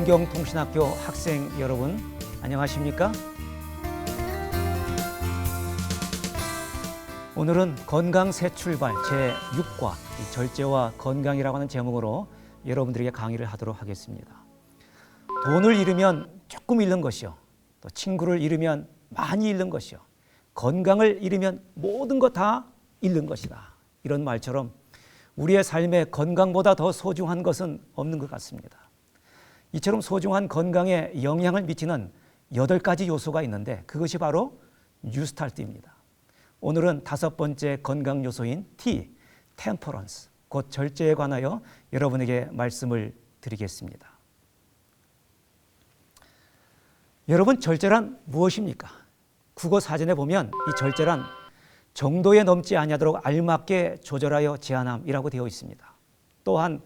성경통신학교 학생 여러분 안녕하십니까? 오늘은 건강 새 출발 제 6과 절제와 건강이라고 하는 제목으로 여러분들에게 강의를 하도록 하겠습니다. 돈을 잃으면 조금 잃는 것이요. 또 친구를 잃으면 많이 잃는 것이요. 건강을 잃으면 모든 것 다 잃는 것이다. 이런 말처럼 우리의 삶에 건강보다 더 소중한 것은 없는 것 같습니다. 이처럼 소중한 건강에 영향을 미치는 여덟 가지 요소가 있는데 그것이 바로 뉴스타트입니다. 오늘은 다섯 번째 건강 요소인 T, 템퍼런스, 곧 절제에 관하여 여러분에게 말씀을 드리겠습니다. 여러분 절제란 무엇입니까? 국어 사전에 보면 이 절제란 정도에 넘지 아니하도록 알맞게 조절하여 제한함이라고 되어 있습니다. 또한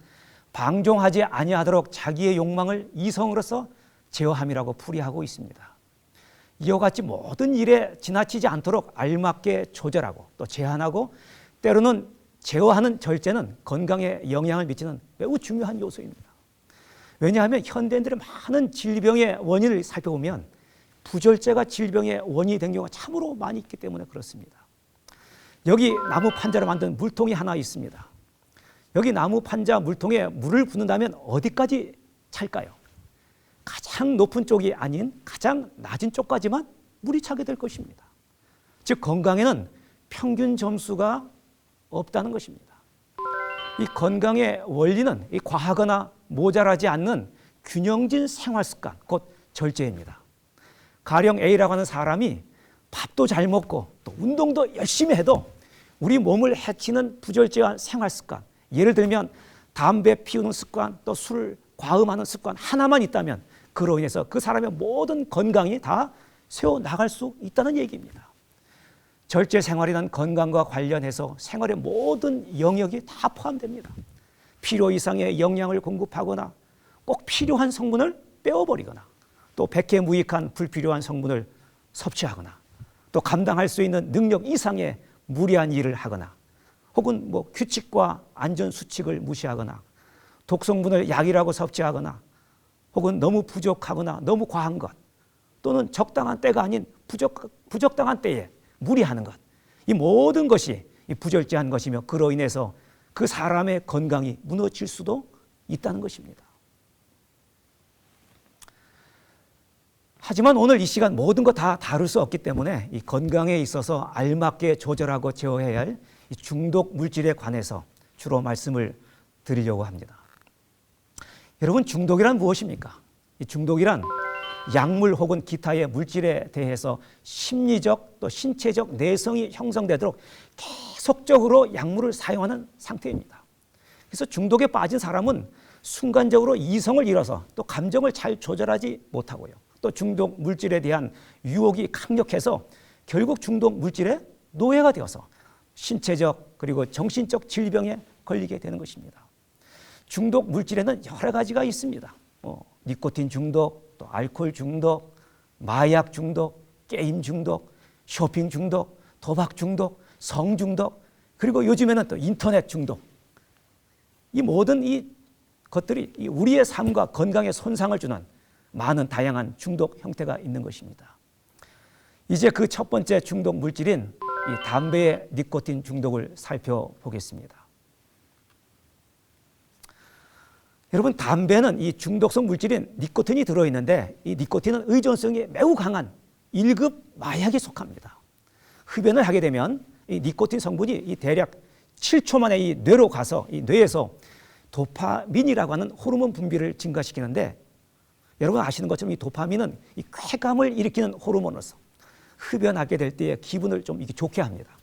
방종하지 아니하도록 자기의 욕망을 이성으로서 제어함이라고 풀이하고 있습니다. 이와 같이 모든 일에 지나치지 않도록 알맞게 조절하고 또 제한하고 때로는 제어하는 절제는 건강에 영향을 미치는 매우 중요한 요소입니다. 왜냐하면 현대인들의 많은 질병의 원인을 살펴보면 부절제가 질병의 원인이 된 경우가 참으로 많이 있기 때문에 그렇습니다. 여기 나무 판자로 만든 물통이 하나 있습니다. 여기 나무 판자 물통에 물을 붓는다면 어디까지 찰까요? 가장 높은 쪽이 아닌 가장 낮은 쪽까지만 물이 차게 될 것입니다. 즉 건강에는 평균 점수가 없다는 것입니다. 이 건강의 원리는 이 과하거나 모자라지 않는 균형진 생활 습관, 곧 절제입니다. 가령 A라고 하는 사람이 밥도 잘 먹고 또 운동도 열심히 해도 우리 몸을 해치는 부절제한 생활 습관, 예를 들면 담배 피우는 습관, 또 술 과음하는 습관 하나만 있다면 그로 인해서 그 사람의 모든 건강이 다 세워 나갈 수 있다는 얘기입니다. 절제 생활이란 건강과 관련해서 생활의 모든 영역이 다 포함됩니다. 필요 이상의 영양을 공급하거나 꼭 필요한 성분을 빼어버리거나 또 백해무익한 불필요한 성분을 섭취하거나 또 감당할 수 있는 능력 이상의 무리한 일을 하거나 혹은 뭐 규칙과 안전 수칙을 무시하거나 독성분을 약이라고 섭취하거나 혹은 너무 부족하거나 너무 과한 것 또는 적당한 때가 아닌 부적, 부적당한 때에 무리하는 것. 이 모든 것이 이 부절제한 것이며 그로 인해서 그 사람의 건강이 무너질 수도 있다는 것입니다. 하지만 오늘 이 시간 모든 것다 다룰 수 없기 때문에 이 건강에 있어서 알맞게 조절하고 제어해야 할 중독 물질에 관해서 주로 말씀을 드리려고 합니다. 여러분 중독이란 무엇입니까? 이 중독이란 약물 혹은 기타의 물질에 대해서 심리적 또 신체적 내성이 형성되도록 계속적으로 약물을 사용하는 상태입니다. 그래서 중독에 빠진 사람은 순간적으로 이성을 잃어서 또 감정을 잘 조절하지 못하고요. 또 중독 물질에 대한 유혹이 강력해서 결국 중독 물질의 노예가 되어서 신체적 그리고 정신적 질병에 걸리게 되는 것입니다. 중독 물질에는 여러 가지가 있습니다. 뭐 니코틴 중독, 또 알코올 중독, 마약 중독, 게임 중독, 쇼핑 중독, 도박 중독, 성 중독, 그리고 요즘에는 또 인터넷 중독. 이 모든 이 것들이 우리의 삶과 건강에 손상을 주는 많은 다양한 중독 형태가 있는 것입니다. 이제 그 첫 번째 중독 물질인 이 담배의 니코틴 중독을 살펴보겠습니다. 여러분 담배는 이 중독성 물질인 니코틴이 들어있는데 이 니코틴은 의존성이 매우 강한 1급 마약에 속합니다. 흡연을 하게 되면 이 니코틴 성분이 이 대략 7초 만에 이 뇌로 가서 이 뇌에서 도파민이라고 하는 호르몬 분비를 증가시키는데 여러분 아시는 것처럼 이 도파민은 이 쾌감을 일으키는 호르몬으로서 흡연하게 될 때에 기분을 좀 이렇게 좋게 합니다.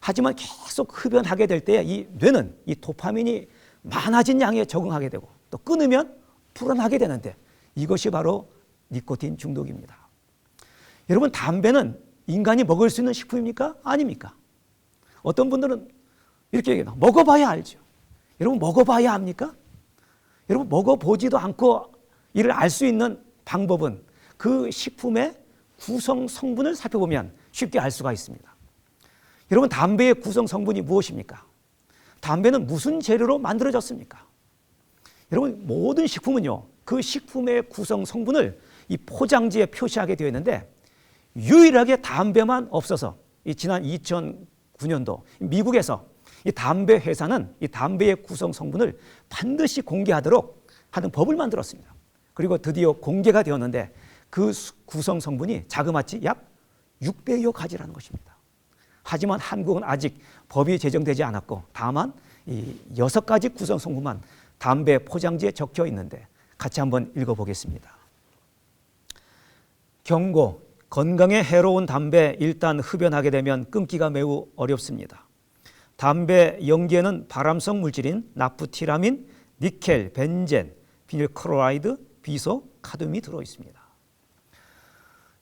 하지만 계속 흡연하게 될때이 뇌는 이 도파민이 많아진 양에 적응하게 되고 또 끊으면 불안하게 되는데 이것이 바로 니코틴 중독입니다. 여러분 담배는 인간이 먹을 수 있는 식품입니까? 아닙니까? 어떤 분들은 이렇게 얘기해요. 먹어봐야 알죠. 여러분 먹어봐야 합니까? 여러분 먹어보지도 않고 이를 알 수 있는 방법은 그 식품의 구성 성분을 살펴보면 쉽게 알 수가 있습니다. 여러분 담배의 구성 성분이 무엇입니까? 담배는 무슨 재료로 만들어졌습니까? 여러분 모든 식품은요 그 식품의 구성 성분을 이 포장지에 표시하게 되어 있는데 유일하게 담배만 없어서 이 지난 2009년도 미국에서 이 담배 회사는 이 담배의 구성 성분을 반드시 공개하도록 하는 법을 만들었습니다. 그리고 드디어 공개가 되었는데 그 수- 구성 성분이 자그마치 약 600여 가지라는 것입니다. 하지만 한국은 아직 법이 제정되지 않았고 다만 이 여섯 가지 구성 성분만 담배 포장지에 적혀 있는데 같이 한번 읽어보겠습니다. 경고. 건강에 해로운 담배 일단 흡연하게 되면 끊기가 매우 어렵습니다. 담배 연기에는 발암성 물질인 나프티라민, 니켈, 벤젠, 비닐크로라이드, 비소, 카드뮴이 들어 있습니다.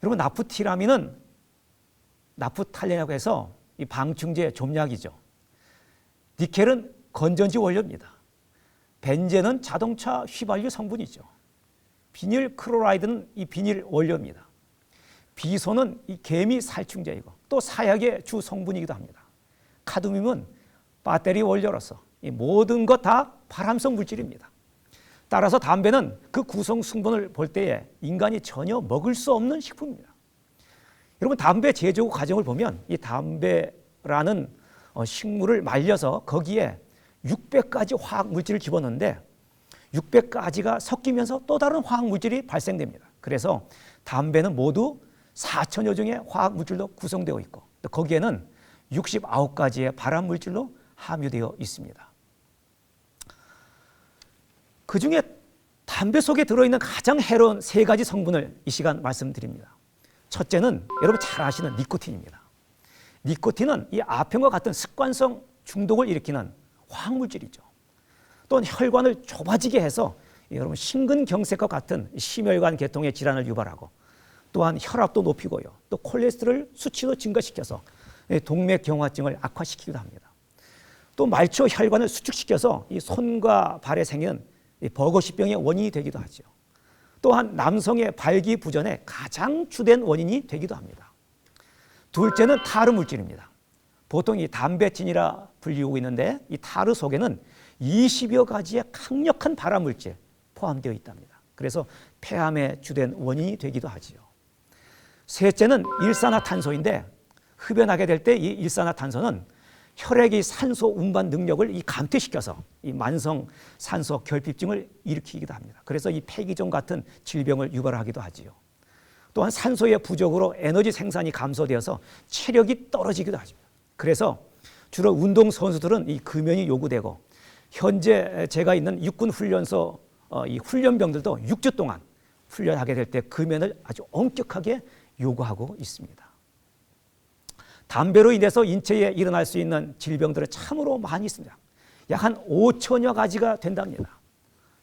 여러분 나프티라민은 나프탈렌이라고 해서 이 방충제 좀약이죠. 니켈은 건전지 원료입니다. 벤젠은 자동차 휘발유 성분이죠. 비닐 크로라이드는 이 비닐 원료입니다. 비소는 이 개미 살충제이고 또 사약의 주 성분이기도 합니다. 카드뮴은 배터리 원료로서 이 모든 것 다 발암성 물질입니다. 따라서 담배는 그 구성 성분을 볼 때에 인간이 전혀 먹을 수 없는 식품입니다. 여러분 담배 제조 과정을 보면 이 담배라는 어, 식물을 말려서 거기에 600가지 화학 물질을 집어넣는데 600가지가 섞이면서 또 다른 화학 물질이 발생됩니다. 그래서 담배는 모두 4천여 종의 화학 물질로 구성되어 있고 또 거기에는 69가지의 발암 물질로 함유되어 있습니다. 그 중에 담배 속에 들어있는 가장 해로운 세 가지 성분을 이 시간 말씀드립니다. 첫째는 여러분 잘 아시는 니코틴입니다. 니코틴은 이 아편과 같은 습관성 중독을 일으키는 화학물질이죠. 또한 혈관을 좁아지게 해서 여러분 심근경색과 같은 심혈관 계통의 질환을 유발하고 또한 혈압도 높이고요. 또 콜레스테롤 수치도 증가시켜서 동맥경화증을 악화시키기도 합니다. 또 말초 혈관을 수축시켜서 이 손과 발에 생기는 이 버거시병의 원인이 되기도 하죠. 또한 남성의 발기부전의 가장 주된 원인이 되기도 합니다. 둘째는 타르 물질입니다. 보통 이 담배틴이라 불리우고 있는데 이 타르 속에는 20여 가지의 강력한 발암 물질 포함되어 있답니다. 그래서 폐암의 주된 원인이 되기도 하지요. 셋째는 일산화탄소인데 흡연하게 될 때 이 일산화탄소는 혈액의 산소 운반 능력을 이 감퇴시켜서 이 만성 산소 결핍증을 일으키기도 합니다. 그래서 이 폐기종 같은 질병을 유발하기도 하지요. 또한 산소의 부족으로 에너지 생산이 감소되어서 체력이 떨어지기도 하죠. 그래서 주로 운동 선수들은 이 금연이 요구되고 현재 제가 있는 육군 훈련소 어, 이 훈련병들도 6주 동안 훈련하게 될 때 금연을 아주 엄격하게 요구하고 있습니다. 담배로 인해서 인체에 일어날 수 있는 질병들은 참으로 많이 있습니다. 약 한 5천여 가지가 된답니다.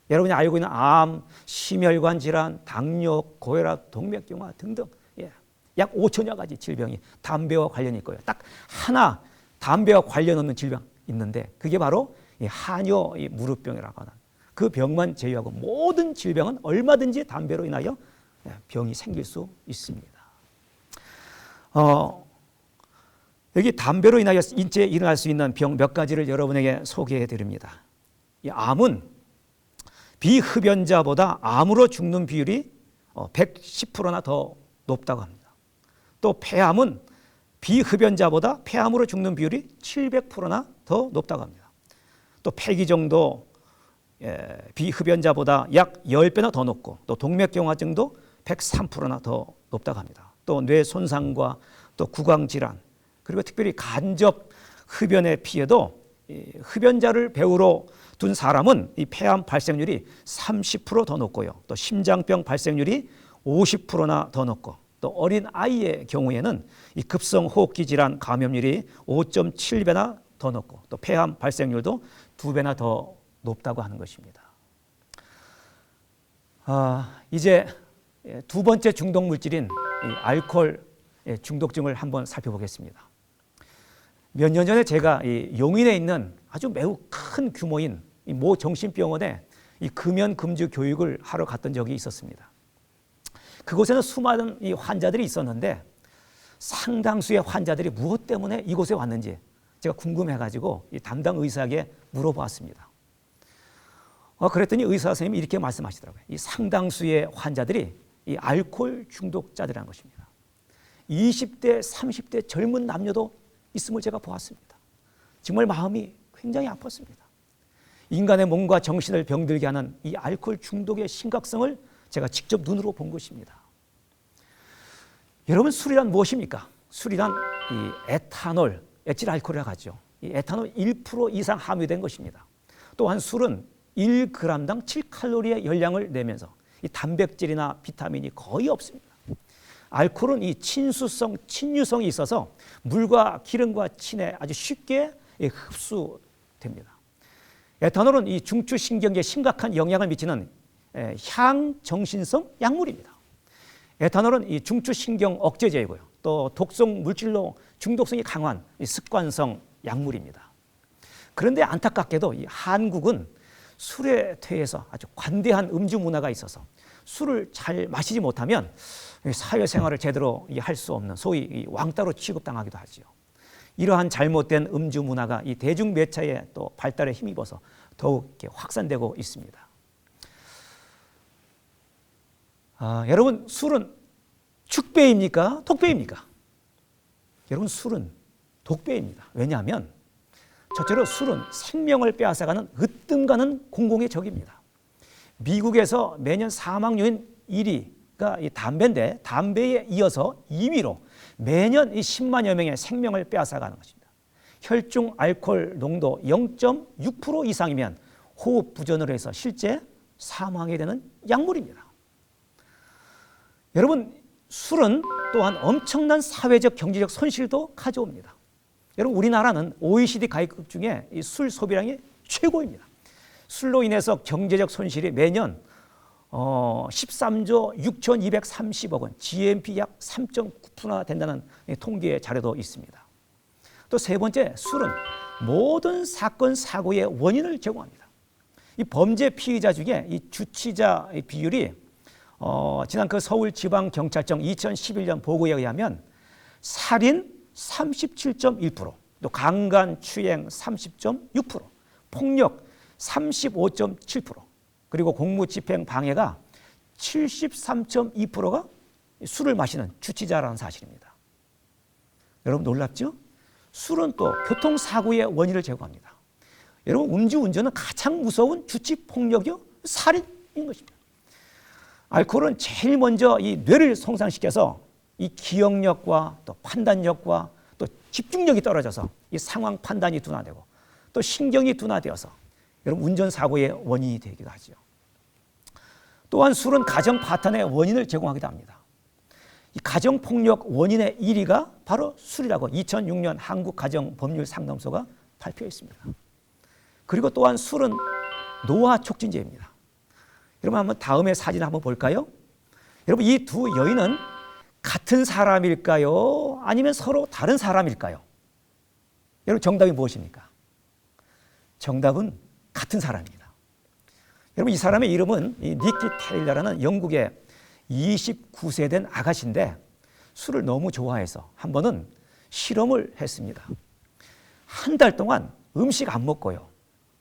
여러분이 알고 있는 암, 심혈관 질환, 당뇨, 고혈압, 동맥경화 등등 예, 약 5천여 가지 질병이 담배와 관련이 있고요. 딱 하나 담배와 관련 없는 질병 있는데 그게 바로 이 무릎병이라고 하는 그 병만 제외하고 모든 질병은 얼마든지 담배로 인하여 예, 병이 생길 수 있습니다. 어, 여기 담배로 인하여 인체에 일어날 수 있는 병 몇 가지를 여러분에게 소개해 드립니다. 이 암은 비흡연자보다 암으로 죽는 비율이 110%나 더 높다고 합니다. 또 폐암은 비흡연자보다 폐암으로 죽는 비율이 700%나 더 높다고 합니다. 또 폐기종도 예, 비흡연자보다 약 10배나 더 높고 또 동맥경화증도 103%나 더 높다고 합니다. 또 뇌 손상과 또 구강 질환 그리고 특별히 간접 흡연의 피해도 이 흡연자를 배우로 둔 사람은 이 폐암 발생률이 30%더 높고요. 또 심장병 발생률이 50%나 더 높고 또 어린 아이의 경우에는 이 급성 호흡기 질환 감염률이 5.7배나 더 높고 또 폐암 발생률도 두 배나 더 높다고 하는 것입니다. 아, 이제 두 번째 중독 물질인 이 알코올 중독증을 한번 살펴보겠습니다. 몇 년 전에 제가 이 용인에 있는 아주 매우 큰 규모인 이모 정신병원에 이 금연 금주 교육을 하러 갔던 적이 있었습니다. 그곳에는 수많은 이 환자들이 있었는데 상당수의 환자들이 무엇 때문에 이곳에 왔는지 제가 궁금해가지고 이 담당 의사에게 물어보았습니다. 어, 그랬더니 의사 선생님이 이렇게 말씀하시더라고요. 이 상당수의 환자들이 이 알코올 중독자들이라는 것입니다. 20대, 30대 젊은 남녀도 있음을 제가 보았습니다. 정말 마음이 굉장히 아팠습니다. 인간의 몸과 정신을 병들게 하는 이 알코올 중독의 심각성을 제가 직접 눈으로 본 것입니다. 여러분 술이란 무엇입니까? 술이란 이 에탄올, 에틸 알코올이라고 하죠. 이 에탄올 1% 이상 함유된 것입니다. 또한 술은 1g당 7칼로리의 열량을 내면서 이 단백질이나 비타민이 거의 없습니다. 알코올은 이 친수성, 친유성이 있어서 물과 기름과 친해 아주 쉽게 흡수됩니다. 에탄올은 이 중추신경에 심각한 영향을 미치는 향정신성 약물입니다. 에탄올은 이 중추신경 억제제이고요. 또 독성 물질로 중독성이 강한 습관성 약물입니다. 그런데 안타깝게도 이 한국은 술에 퇴해서 아주 관대한 음주 문화가 있어서 술을 잘 마시지 못하면 사회생활을 제대로 할 수 없는 소위 왕따로 취급당하기도 하지요. 이러한 잘못된 음주 문화가 이 대중 매체의 또 발달에 힘입어서 더욱 확산되고 있습니다. 아, 여러분 술은 축배입니까? 독배입니까? 여러분 술은 독배입니다. 왜냐하면 첫째로 술은 생명을 빼앗아가는 으뜸가는 공공의 적입니다. 미국에서 매년 사망률인 1위가 이 담배인데 담배에 이어서 2위로 매년 이 10만여 명의 생명을 빼앗아가는 것입니다. 혈중 알코올 농도 0.6% 이상이면 호흡 부전으로 해서 실제 사망하게 되는 약물입니다. 여러분 술은 또한 엄청난 사회적 경제적 손실도 가져옵니다. 여러분 우리나라는 OECD 가입국 중에 술 소비량이 최고입니다. 술로 인해서 경제적 손실이 매년 어, 13조 6,230억 원, GNP 약 3.9%나 된다는 통계 자료도 있습니다. 또 세 번째, 술은 모든 사건 사고의 원인을 제공합니다. 이 범죄 피의자 중에 이 주치자 비율이 어, 지난 그 서울지방경찰청 2011년 보고에 의하면 살인 37.1%, 또 강간 추행 30.6%, 폭력 35.7%, 그리고 공무집행 방해가 73.2%가 술을 마시는 주치자라는 사실입니다. 여러분 놀랍죠? 술은 또 교통사고의 원인을 제공합니다. 여러분 음주운전은 가장 무서운 주치 폭력이요 살인인 것입니다. 알코올은 제일 먼저 이 뇌를 손상시켜서 이 기억력과 또 판단력과 또 집중력이 떨어져서 이 상황 판단이 둔화되고 또 신경이 둔화되어서 여러분 운전 사고의 원인이 되기도 하죠. 또한 술은 가정 파탄의 원인을 제공하기도 합니다. 이 가정 폭력 원인의 1위가 바로 술이라고 2006년 한국 가정 법률 상담소가 발표했습니다. 그리고 또한 술은 노화 촉진제입니다. 여러분 한번 다음에 사진 한번 볼까요? 여러분 이 두 여인은 같은 사람일까요? 아니면 서로 다른 사람일까요? 여러분 정답이 무엇입니까? 정답은 같은 사람입니다. 여러분 이 사람의 이름은 이 니키 테일러라는 영국의 29세 된 아가씨인데 술을 너무 좋아해서 한 번은 실험을 했습니다. 한 달 동안 음식 안 먹고요.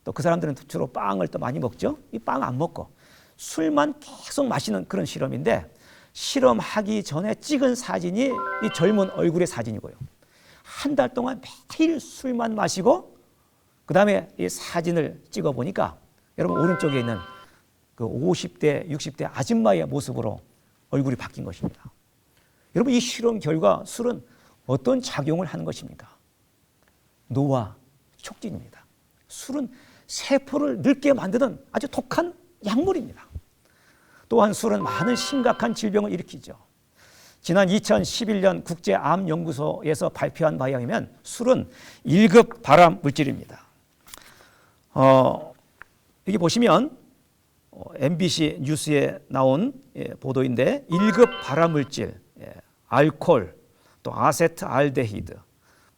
또 그 사람들은 주로 빵을 또 많이 먹죠. 이 빵 안 먹고 술만 계속 마시는 그런 실험인데 실험하기 전에 찍은 사진이 이 젊은 얼굴의 사진이고요. 한 달 동안 매일 술만 마시고 그 다음에 이 사진을 찍어 보니까 여러분 오른쪽에 있는 그 50대, 60대 아줌마의 모습으로 얼굴이 바뀐 것입니다. 여러분 이 실험 결과 술은 어떤 작용을 하는 것입니까? 노화 촉진입니다. 술은 세포를 늙게 만드는 아주 독한 약물입니다. 또한 술은 많은 심각한 질병을 일으키죠. 지난 2011년 국제암연구소에서 발표한 바에 의하면 술은 1급 발암 물질입니다. 어, 여기 보시면 어, MBC 뉴스에 나온 예, 보도인데 1급 발암 물질, 예, 알코올, 또 아세트 알데히드,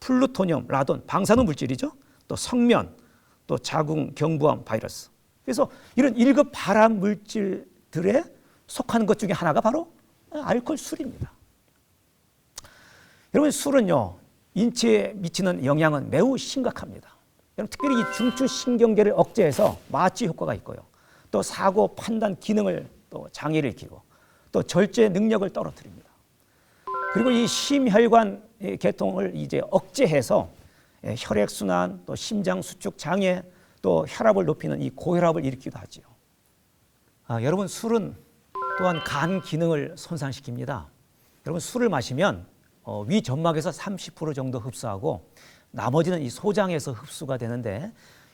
플루토늄, 라돈, 방사능 물질이죠. 또 성면, 또 자궁 경부암 바이러스. 그래서 이런 1급 발암 물질들에 속하는 것 중에 하나가 바로 알코올 술입니다. 여러분 술은요 인체에 미치는 영향은 매우 심각합니다. 여러분 특별히 이 중추신경계를 억제해서 마취 효과가 있고요. 또 사고 판단 기능을 또 장애를 일으키고 또 절제 능력을 떨어뜨립니다. 그리고 이 심혈관 계통을 이제 억제해서 예, 혈액 순환 또 심장 수축 장애 또 혈압을 높이는 이 고혈압을 일으키기도 하지요. 아, 여러분 술은 또한 간 기능을 손상시킵니다. 여러분 술을 마시면 어, 위 점막에서 30% 정도 흡수하고 나머지는 이 소장에서 흡수가 되는데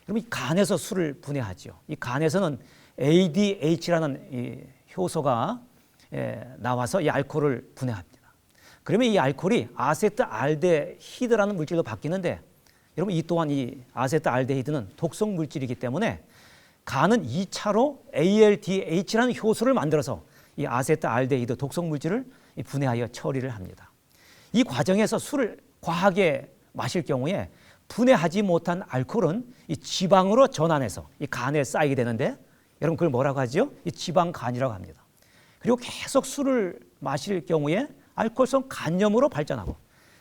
여러분 이 간에서 술을 분해하지요. 이 간에서는 ADH라는 이 효소가 예, 나와서 이 알코올을 분해합니다. 그러면 이 알코올이 아세트알데히드라는 물질로 바뀌는데 여러분 이 또한 이 아세트알데히드는 독성 물질이기 때문에 간은 2차로 ALDH라는 효소를 만들어서 이 아세트알데히드 독성 물질을 분해하여 처리를 합니다. 이 과정에서 술을 과하게 마실 경우에 분해하지 못한 알코올은 이 지방으로 전환해서 이 간에 쌓이게 되는데 여러분 그걸 뭐라고 하죠? 이 지방간이라고 합니다. 그리고 계속 술을 마실 경우에 알코올성 간염으로 발전하고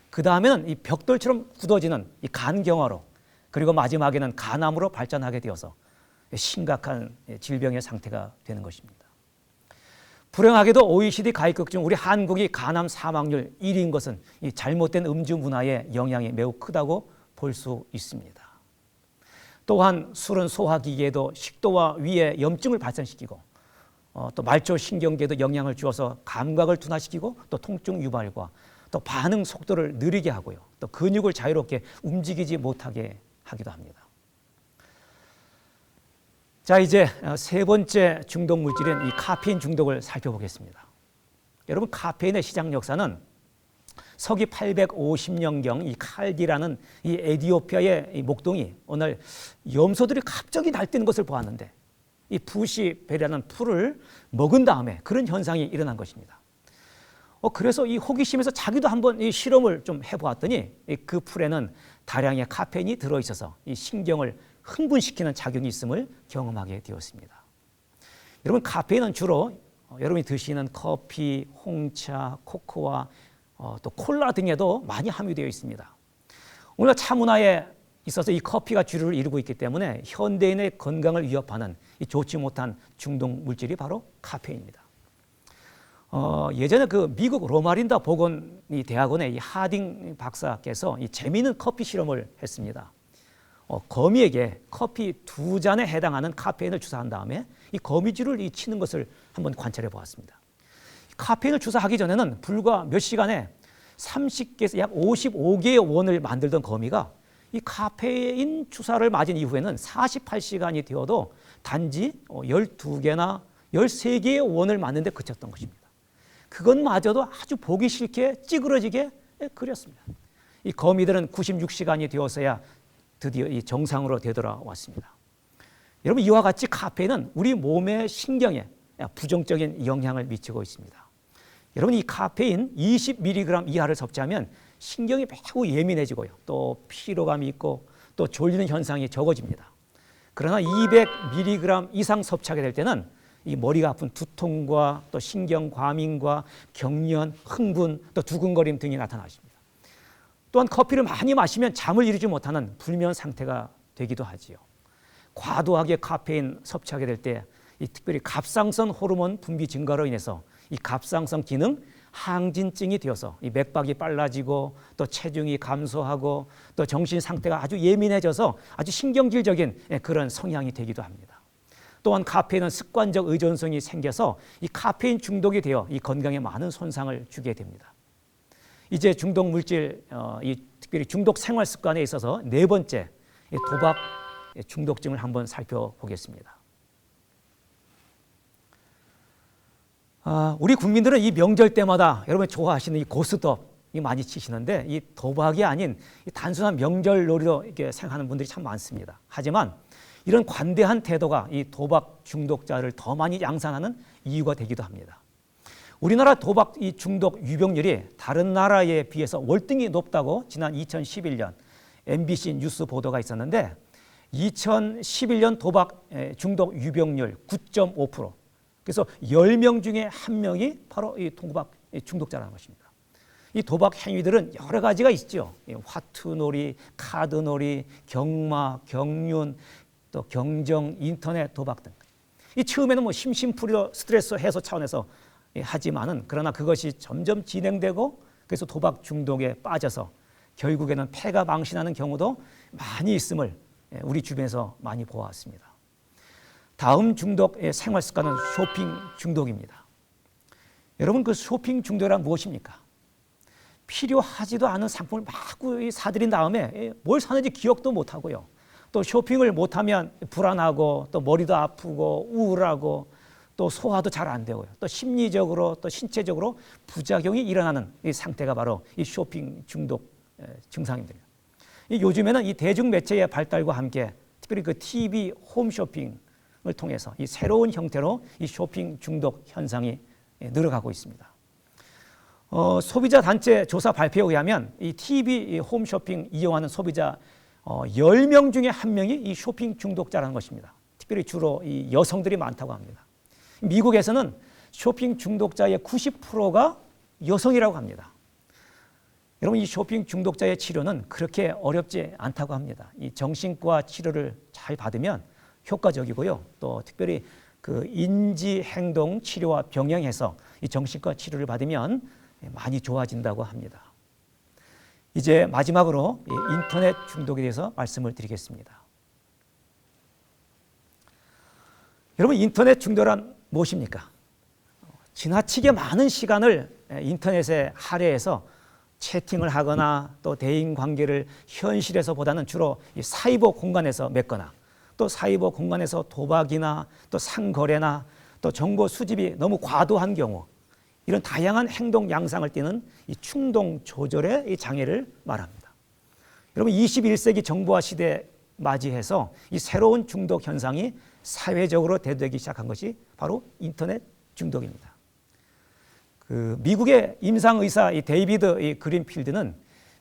그 다음에는 이 벽돌처럼 굳어지는 이 간경화로 그리고 마지막에는 간암으로 발전하게 되어서 심각한 질병의 상태가 되는 것입니다. 불행하게도 OECD 가입국 중 우리 한국이 간암 사망률 1위인 것은 이 잘못된 음주 문화의 영향이 매우 크다고 볼 수 있습니다. 또한 술은 소화기계에도 식도와 위에 염증을 발생시키고 어, 또 말초 신경계에도 영향을 주어서 감각을 둔화시키고 또 통증 유발과 또 반응 속도를 느리게 하고요. 또 근육을 자유롭게 움직이지 못하게 하기도 합니다. 자, 이제 어, 세 번째 중독 물질인 이 카페인 중독을 살펴보겠습니다. 여러분, 카페인의 시작 역사는 서기 850년경 이 칼디라는 이 에디오피아의 이 목동이 오늘 염소들이 갑자기 날뛰는 것을 보았는데 이 부시베라는 풀을 먹은 다음에 그런 현상이 일어난 것입니다. 어, 그래서 이 호기심에서 자기도 한번 이 실험을 좀 해보았더니 그 풀에는 다량의 카페인이 들어있어서 이 신경을 흥분시키는 작용이 있음을 경험하게 되었습니다. 여러분 카페인은 주로 어, 여러분이 드시는 커피, 홍차, 코코아, 어, 또 콜라 등에도 많이 함유되어 있습니다. 오늘 차 문화에 있어서 이 커피가 주류를 이루고 있기 때문에 현대인의 건강을 위협하는 이 좋지 못한 중독 물질이 바로 카페인입니다. 어, 예전에 그 미국 로마린다 보건이 대학원의 이 하딩 박사께서 이 재미있는 커피 실험을 했습니다. 어, 거미에게 커피 두 잔에 해당하는 카페인을 주사한 다음에 이 거미줄을 이 치는 것을 한번 관찰해 보았습니다. 카페인을 주사하기 전에는 불과 몇 시간에 30개에서 약 55개의 원을 만들던 거미가 이 카페인 주사를 맞은 이후에는 48시간이 되어도 단지 12개나 어, 13개의 원을 맞는데 그쳤던 것입니다. 그것마저도 아주 보기 싫게 찌그러지게 그렸습니다. 이 거미들은 96시간이 되었어야 드디어 이 정상으로 되돌아왔습니다. 여러분 이와 같이 카페인은 우리 몸의 신경에 부정적인 영향을 미치고 있습니다. 여러분 이 카페인 20mg 이하를 섭취하면 신경이 매우 예민해지고요. 또 피로감이 있고 또 졸리는 현상이 적어집니다. 그러나 200mg 이상 섭취하게 될 때는 이 머리가 아픈 두통과 또 신경 과민과 경련, 흥분, 또 두근거림 등이 나타나십니다. 또한 커피를 많이 마시면 잠을 이루지 못하는 불면 상태가 되기도 하지요. 과도하게 카페인 섭취하게 될 때 이 특별히 갑상선 호르몬 분비 증가로 인해서 이 갑상선 기능 항진증이 되어서 이 맥박이 빨라지고 또 체중이 감소하고 또 정신 상태가 아주 예민해져서 아주 신경질적인 예, 그런 성향이 되기도 합니다. 또한 카페인은 습관적 의존성이 생겨서 이 카페인 중독이 되어 이 건강에 많은 손상을 주게 됩니다. 이제 중독 물질, 어, 이 특별히 중독 생활 습관에 있어서 네 번째 도박 중독증을 한번 살펴보겠습니다. 아, 우리 국민들은 이 명절 때마다 여러분 좋아하시는 이 고스톱 이 많이 치시는데 이 도박이 아닌 이 단순한 명절 놀이로 이렇게 생각하는 분들이 참 많습니다. 하지만 이런 관대한 태도가 이 도박 중독자를 더 많이 양산하는 이유가 되기도 합니다. 우리나라 도박 이 중독 유병률이 다른 나라에 비해서 월등히 높다고 지난 2011년 MBC 뉴스 보도가 있었는데 2011년 도박 중독 유병률 9.5% 그래서 10명 중에 한 명이 바로 이 도박 중독자라는 것입니다. 이 도박 행위들은 여러 가지가 있죠. 화투놀이, 카드놀이, 경마, 경륜, 또 경정, 인터넷 도박 등. 이 처음에는 뭐 심심풀이로 스트레스 해소 차원에서 예, 하지만은 그러나 그것이 점점 진행되고 그래서 도박 중독에 빠져서 결국에는 폐가 망신하는 경우도 많이 있음을 예, 우리 주변에서 많이 보아왔습니다. 다음 중독의 생활 습관은 쇼핑 중독입니다. 여러분 그 쇼핑 중독이란 무엇입니까? 필요하지도 않은 상품을 마구 사들인 다음에 예, 뭘 사는지 기억도 못 하고요. 또 쇼핑을 못 하면 불안하고 또 머리도 아프고 우울하고 또 소화도 잘 안 되고요. 또 심리적으로 또 신체적으로 부작용이 일어나는 이 상태가 바로 이 쇼핑 중독 예, 증상입니다. 이 요즘에는 이 대중 매체의 발달과 함께 특별히 그 TV 홈쇼핑을 통해서 이 새로운 형태로 이 쇼핑 중독 현상이 예, 늘어가고 있습니다. 어, 소비자 단체 조사 발표에 의하면 이 TV 홈쇼핑 이용하는 소비자 어, 10명 중에 한 명이 이 쇼핑 중독자라는 것입니다. 특별히 주로 이 여성들이 많다고 합니다. 미국에서는 쇼핑 중독자의 90%가 여성이라고 합니다. 여러분 이 쇼핑 중독자의 치료는 그렇게 어렵지 않다고 합니다. 이 정신과 치료를 잘 받으면 효과적이고요. 또 특별히 그 인지 행동 치료와 병행해서 이 정신과 치료를 받으면 많이 좋아진다고 합니다. 이제 마지막으로 인터넷 중독에 대해서 말씀을 드리겠습니다. 여러분 인터넷 중독란 무엇입니까? 지나치게 많은 시간을 인터넷에 할애해서 채팅을 하거나 또 대인 관계를 현실에서 보다는 주로 사이버 공간에서 맺거나 또 사이버 공간에서 도박이나 또 상거래나 또 정보 수집이 너무 과도한 경우 이런 다양한 행동 양상을 띠는 이 충동 조절의 이 장애를 말합니다. 여러분 21세기 정보화 시대 맞이해서 이 새로운 중독 현상이 사회적으로 대두되기 시작한 것이 바로 인터넷 중독입니다. 그 미국의 임상 의사 이 데이비드 이 그린필드는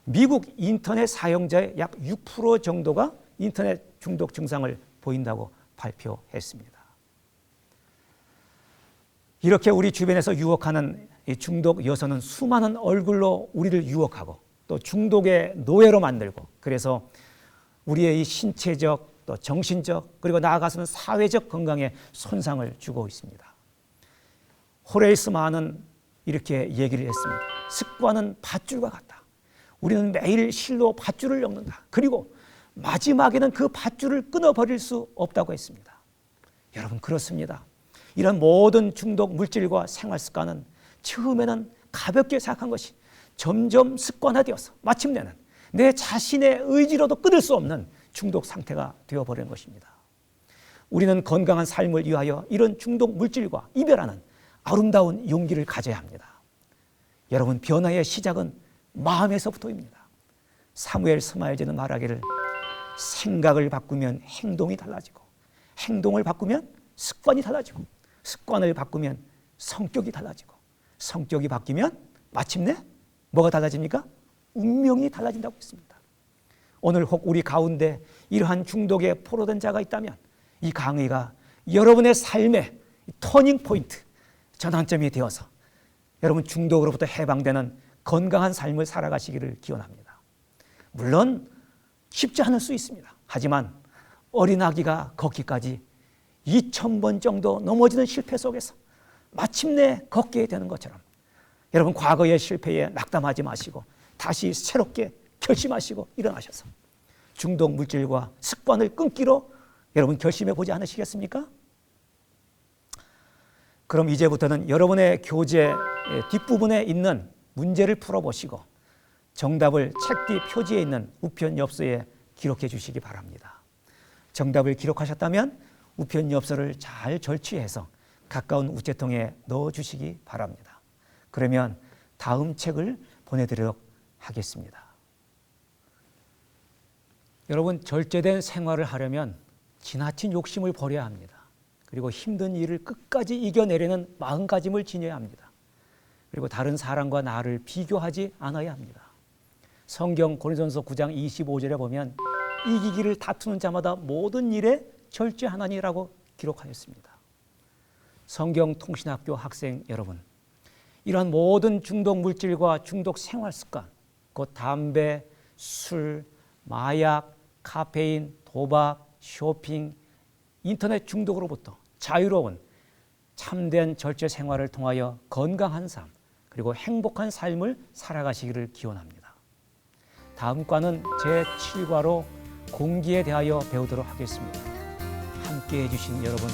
미국 인터넷 사용자의 약 6% 정도가 인터넷 중독 증상을 보인다고 발표했습니다. 이렇게 우리 주변에서 유혹하는 중독 여성은 수많은 얼굴로 우리를 유혹하고 또 중독의 노예로 만들고 그래서 우리의 이 신체적 또 정신적 그리고 나아가서는 사회적 건강에 손상을 주고 있습니다. 호레이스만은 이렇게 얘기를 했습니다. 습관은 밧줄과 같다. 우리는 매일 실로 밧줄을 엮는다. 그리고 마지막에는 그 밧줄을 끊어버릴 수 없다고 했습니다. 여러분 그렇습니다. 이런 모든 중독 물질과 생활 습관은 처음에는 가볍게 생각한 것이 점점 습관화되어서 마침내는 내 자신의 의지로도 끊을 수 없는 중독 상태가 되어버리는 것입니다. 우리는 건강한 삶을 위하여 이런 중독 물질과 이별하는 아름다운 용기를 가져야 합니다. 여러분 변화의 시작은 마음에서부터입니다. 사무엘 스마일제는 말하기를 생각을 바꾸면 행동이 달라지고 행동을 바꾸면 습관이 달라지고 습관을 바꾸면 성격이 달라지고 성격이 바뀌면 마침내 뭐가 달라집니까? 운명이 달라진다고 했습니다. 오늘 혹 우리 가운데 이러한 중독에 포로된 자가 있다면 이 강의가 여러분의 삶의 터닝 포인트, 전환점이 되어서 여러분 중독으로부터 해방되는 건강한 삶을 살아가시기를 기원합니다. 물론 쉽지 않을 수 있습니다. 하지만 어린 아기가 걷기까지 2,000번 정도 넘어지는 실패 속에서 마침내 걷게 되는 것처럼 여러분 과거의 실패에 낙담하지 마시고 다시 새롭게 결심하시고 일어나셔서 중독 물질과 습관을 끊기로 여러분 결심해 보지 않으시겠습니까? 그럼 이제부터는 여러분의 교재 뒷부분에 있는 문제를 풀어보시고 정답을 책뒤 표지에 있는 우편 엽서에 기록해 주시기 바랍니다. 정답을 기록하셨다면 우편 엽서를 잘 절취해서 가까운 우체통에 넣어 주시기 바랍니다. 그러면 다음 책을 보내드리도록 하겠습니다. 여러분, 절제된 생활을 하려면 지나친 욕심을 버려야 합니다. 그리고 힘든 일을 끝까지 이겨내려는 마음가짐을 지녀야 합니다. 그리고 다른 사람과 나를 비교하지 않아야 합니다. 성경 고린도전서 9장 25절에 보면 이기기를 다투는 자마다 모든 일에 절제하나니라고 기록하였습니다. 성경 통신학교 학생 여러분, 이러한 모든 중독 물질과 중독 생활 습관, 곧 담배, 술, 마약, 카페인, 도박, 쇼핑, 인터넷 중독으로부터 자유로운 참된 절제 생활을 통하여 건강한 삶 그리고 행복한 삶을 살아가시기를 기원합니다. 다음 과는 제 7과로 공기에 대하여 배우도록 하겠습니다. 함께 해주신 여러분.